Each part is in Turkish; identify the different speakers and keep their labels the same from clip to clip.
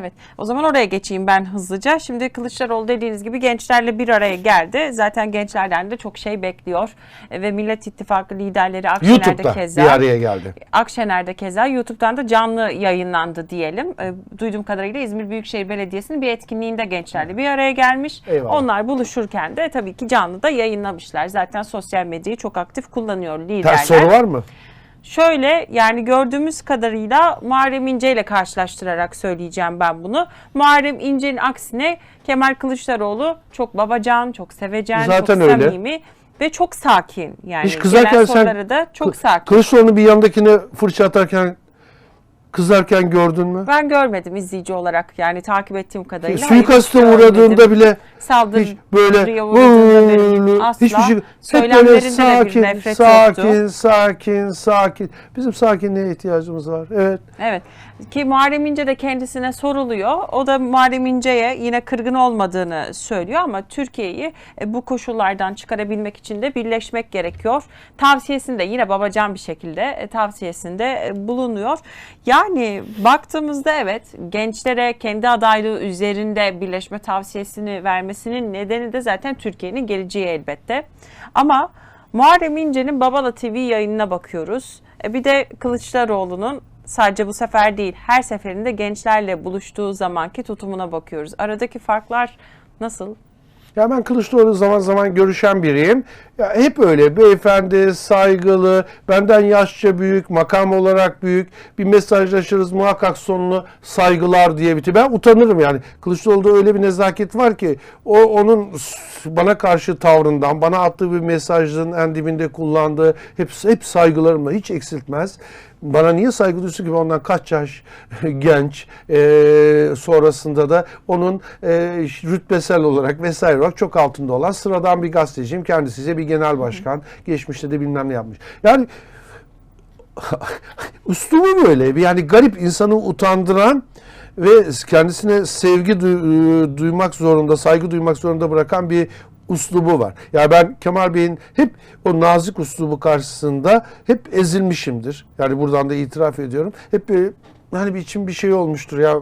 Speaker 1: Evet. O zaman oraya geçeyim ben hızlıca. Şimdi Kılıçdaroğlu dediğiniz gibi gençlerle bir araya geldi. Zaten gençlerden de çok şey bekliyor. E, Ve Millet İttifakı liderleri Akşener'de
Speaker 2: YouTube'da
Speaker 1: keza.
Speaker 2: bir araya geldi.
Speaker 1: Akşener'de keza YouTube'dan da canlı yayınlandı diyelim. E, Duyduğum kadarıyla İzmir Büyükşehir Belediyesi'nin bir etkinliğinde gençlerle bir araya gelmiş.
Speaker 2: Eyvallah.
Speaker 1: Onlar buluşurken de tabii ki canlı da yayınlamışlar. Zaten sosyal medyayı çok aktif kullanıyor liderler.
Speaker 2: Ters soru var mı?
Speaker 1: Şöyle yani gördüğümüz kadarıyla Muharrem İnce ile karşılaştırarak söyleyeceğim ben bunu. Muharrem İnce'nin aksine Kemal Kılıçdaroğlu çok babacan, çok sevecen,
Speaker 2: Zaten
Speaker 1: çok
Speaker 2: öyle.
Speaker 1: samimi ve çok sakin. Yani
Speaker 2: Hiç kızarken sen
Speaker 1: da çok sakin.
Speaker 2: Kılıçdaroğlu'nun bir yanındakine fırça atarken kızarken gördün mü?
Speaker 1: Ben görmedim izleyici olarak yani takip ettiğim kadarıyla. Hiç
Speaker 2: uğradığında bile
Speaker 1: Saldırı
Speaker 2: hiç böyle
Speaker 1: böyle asla.
Speaker 2: hiçbir şey hep böyle sakin, sakin,
Speaker 1: yoktu.
Speaker 2: sakin, sakin. Bizim sakinliğe ihtiyacımız var. Evet.
Speaker 1: Evet ki Muharrem İnce de kendisine soruluyor. O da Muharrem İnce'ye yine kırgın olmadığını söylüyor ama Türkiye'yi e, bu koşullardan çıkarabilmek için de birleşmek gerekiyor. Tavsiyesinde yine babacan bir şekilde e, tavsiyesinde e, bulunuyor. Yani baktığımızda evet gençlere kendi adaylığı üzerinde birleşme tavsiyesini vermesinin nedeni de zaten Türkiye'nin geleceği elbette. Ama Muharrem İnce'nin Babala TV yayınına bakıyoruz. E, Bir de Kılıçdaroğlu'nun sadece bu sefer değil her seferinde gençlerle buluştuğu zamanki tutumuna bakıyoruz. Aradaki farklar nasıl?
Speaker 2: Ya ben Kılıçdaroğlu zaman zaman görüşen biriyim. Ya hep öyle beyefendi, saygılı, benden yaşça büyük, makam olarak büyük. Bir mesajlaşırız muhakkak sonunu saygılar diye bitiyor. Ben utanırım yani. Kılıçdaroğlu'da öyle bir nezaket var ki o onun bana karşı tavrından, bana attığı bir mesajın en dibinde kullandığı hep, hep saygılarımla hiç eksiltmez. Bana niye saygı duysun ki ondan kaç yaş genç e, sonrasında da onun e, rütbesel olarak vesaire olarak çok altında olan sıradan bir gazeteciyim. Kendisi ise bir genel başkan. Geçmişte de bilmem ne yapmış. Yani üslubu böyle. Yani garip insanı utandıran ve kendisine sevgi duy- duymak zorunda, saygı duymak zorunda bırakan bir uslubu var. Yani ben Kemal Bey'in hep o nazik uslubu karşısında hep ezilmişimdir. Yani buradan da itiraf ediyorum. Hep hani bir içim bir şey olmuştur ya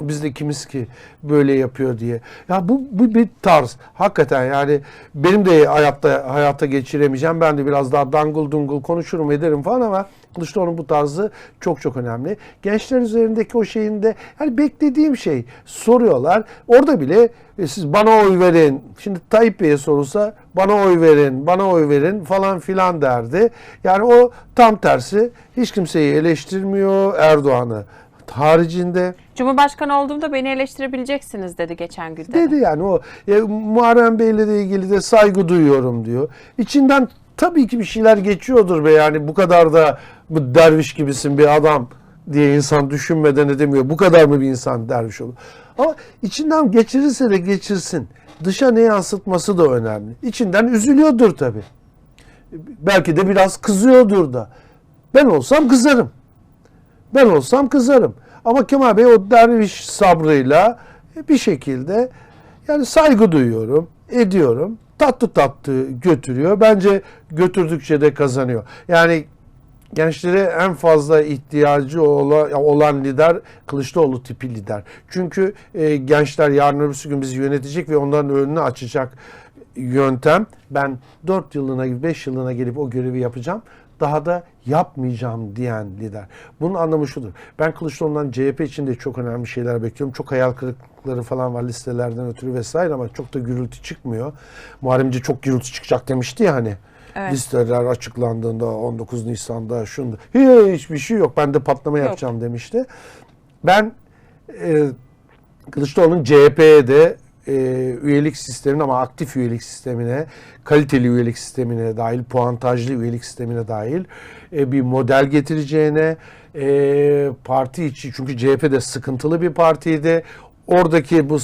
Speaker 2: biz de kimiz ki böyle yapıyor diye. Ya bu, bu bir tarz. Hakikaten yani benim de hayatta hayata geçiremeyeceğim. Ben de biraz daha dangıl dungul konuşurum ederim falan ama Kılıçdaroğlu'nun bu tarzı çok çok önemli. Gençler üzerindeki o şeyin de yani beklediğim şey soruyorlar. Orada bile e, siz bana oy verin. Şimdi Tayyip Bey'e sorulsa bana oy verin, bana oy verin falan filan derdi. Yani o tam tersi hiç kimseyi eleştirmiyor Erdoğan'ı haricinde.
Speaker 1: Cumhurbaşkanı olduğumda beni eleştirebileceksiniz dedi geçen gün.
Speaker 2: Dedi yani o e, Muharrem Bey'le de ilgili de saygı duyuyorum diyor. İçinden tabii ki bir şeyler geçiyordur be yani bu kadar da bu derviş gibisin bir adam diye insan düşünmeden edemiyor. Bu kadar mı bir insan derviş olur? Ama içinden geçirirse de geçirsin. Dışa ne yansıtması da önemli. İçinden üzülüyordur tabii. Belki de biraz kızıyordur da. Ben olsam kızarım. Ben olsam kızarım. Ama Kemal Bey o derviş sabrıyla bir şekilde yani saygı duyuyorum, ediyorum. Tatlı tatlı götürüyor. Bence götürdükçe de kazanıyor. Yani gençlere en fazla ihtiyacı olan, lider Kılıçdaroğlu tipi lider. Çünkü e, gençler yarın öbür gün bizi yönetecek ve onların önünü açacak yöntem. Ben 4 yıllığına, 5 yıllığına gelip o görevi yapacağım. Daha da yapmayacağım diyen lider. Bunun anlamı şudur. Ben Kılıçdaroğlu'ndan CHP için de çok önemli şeyler bekliyorum. Çok hayal kırıklıkları falan var listelerden ötürü vesaire ama çok da gürültü çıkmıyor. Muharrem İnce çok gürültü çıkacak demişti ya hani.
Speaker 1: Evet.
Speaker 2: Listeler açıklandığında 19 Nisan'da şunda hiçbir şey yok. Ben de patlama
Speaker 1: Yok.
Speaker 2: yapacağım demişti. Ben e, Kılıçdaroğlu'nun CHP'ye de e, üyelik sistemine ama aktif üyelik sistemine, kaliteli üyelik sistemine dahil, puantajlı üyelik sistemine dahil e, bir model getireceğine, e, parti içi çünkü CHP de sıkıntılı bir partiydi. Oradaki bu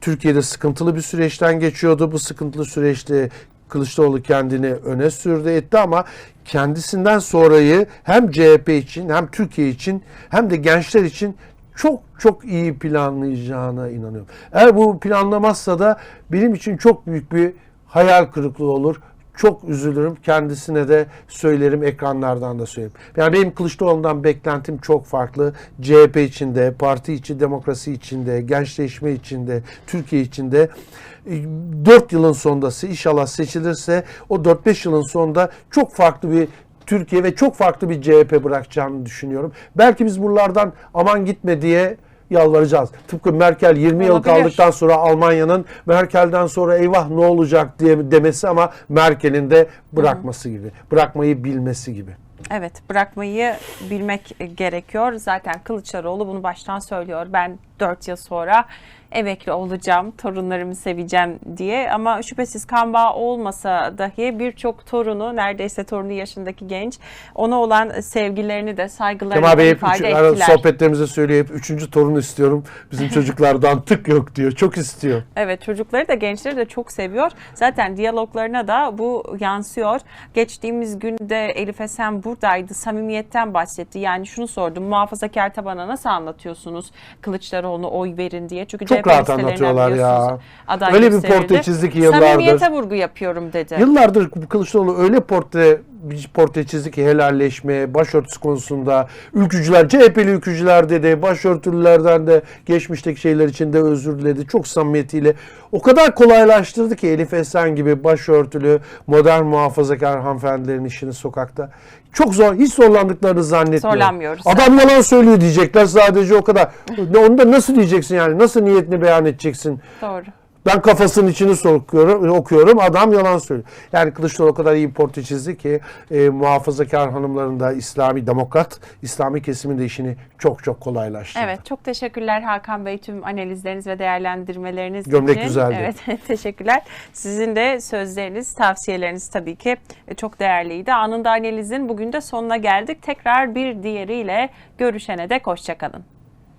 Speaker 2: Türkiye'de sıkıntılı bir süreçten geçiyordu. Bu sıkıntılı süreçte Kılıçdaroğlu kendini öne sürdü etti ama kendisinden sonrayı hem CHP için hem Türkiye için hem de gençler için çok çok iyi planlayacağına inanıyorum. Eğer bu planlamazsa da benim için çok büyük bir hayal kırıklığı olur. çok üzülürüm. Kendisine de söylerim, ekranlardan da söylerim. Yani benim Kılıçdaroğlu'ndan beklentim çok farklı. CHP içinde, parti içi demokrasi içinde, gençleşme içinde, Türkiye içinde. 4 yılın sonunda inşallah seçilirse o 4-5 yılın sonunda çok farklı bir Türkiye ve çok farklı bir CHP bırakacağını düşünüyorum. Belki biz buralardan aman gitme diye yalvaracağız. Tıpkı Merkel 20 yıl kaldıktan sonra Almanya'nın Merkel'den sonra eyvah ne olacak diye demesi ama Merkel'in de bırakması gibi. Bırakmayı bilmesi gibi.
Speaker 1: Evet bırakmayı bilmek gerekiyor. Zaten Kılıçdaroğlu bunu baştan söylüyor. Ben 4 yıl sonra emekli olacağım, torunlarımı seveceğim diye. Ama şüphesiz kan bağı olmasa dahi birçok torunu, neredeyse torunu yaşındaki genç ona olan sevgilerini de saygılarını
Speaker 2: Kemal Bey hep
Speaker 1: ifade
Speaker 2: üç,
Speaker 1: ettiler.
Speaker 2: sohbetlerimize söylüyor hep üçüncü torun istiyorum. Bizim çocuklardan tık yok diyor. Çok istiyor.
Speaker 1: Evet çocukları da gençleri de çok seviyor. Zaten diyaloglarına da bu yansıyor. Geçtiğimiz günde Elif Esen buradaydı. Samimiyetten bahsetti. Yani şunu sordum. Muhafazakar tabana nasıl anlatıyorsunuz Kılıçdaroğlu'na oy verin diye. Çünkü
Speaker 2: Çok
Speaker 1: CHP
Speaker 2: rahat anlatıyorlar ya.
Speaker 1: aday
Speaker 2: Öyle bir portre çizdi ki yıllardır.
Speaker 1: Samimiyete vurgu yapıyorum dedi.
Speaker 2: Yıllardır Kılıçdaroğlu öyle portre bir portre çizdi ki helalleşme, başörtüsü konusunda ülkücüler, CHP'li ülkücüler dedi, başörtülülerden de geçmişteki şeyler için de özür diledi. Çok samimiyetiyle o kadar kolaylaştırdı ki Elif Esen gibi başörtülü, modern muhafazakar hanımefendilerin işini sokakta. Çok zor, hiç zorlandıklarını zannetmiyorum.
Speaker 1: Zorlanmıyoruz.
Speaker 2: Adam yalan söylüyor diyecekler sadece o kadar. Onu da nasıl diyeceksin yani? Nasıl niyetini beyan edeceksin?
Speaker 1: Doğru.
Speaker 2: Ben kafasının içini sokuyorum, okuyorum. Adam yalan söylüyor. Yani Kılıçdaroğlu o kadar iyi portre çizdi ki e, muhafazakar hanımların da İslami demokrat, İslami kesimin de işini çok çok kolaylaştırdı.
Speaker 1: Evet çok teşekkürler Hakan Bey tüm analizleriniz ve değerlendirmeleriniz
Speaker 2: Gömlek
Speaker 1: için.
Speaker 2: güzeldi.
Speaker 1: Evet teşekkürler. Sizin de sözleriniz, tavsiyeleriniz tabii ki çok değerliydi. Anında analizin bugün de sonuna geldik. Tekrar bir diğeriyle görüşene dek hoşçakalın.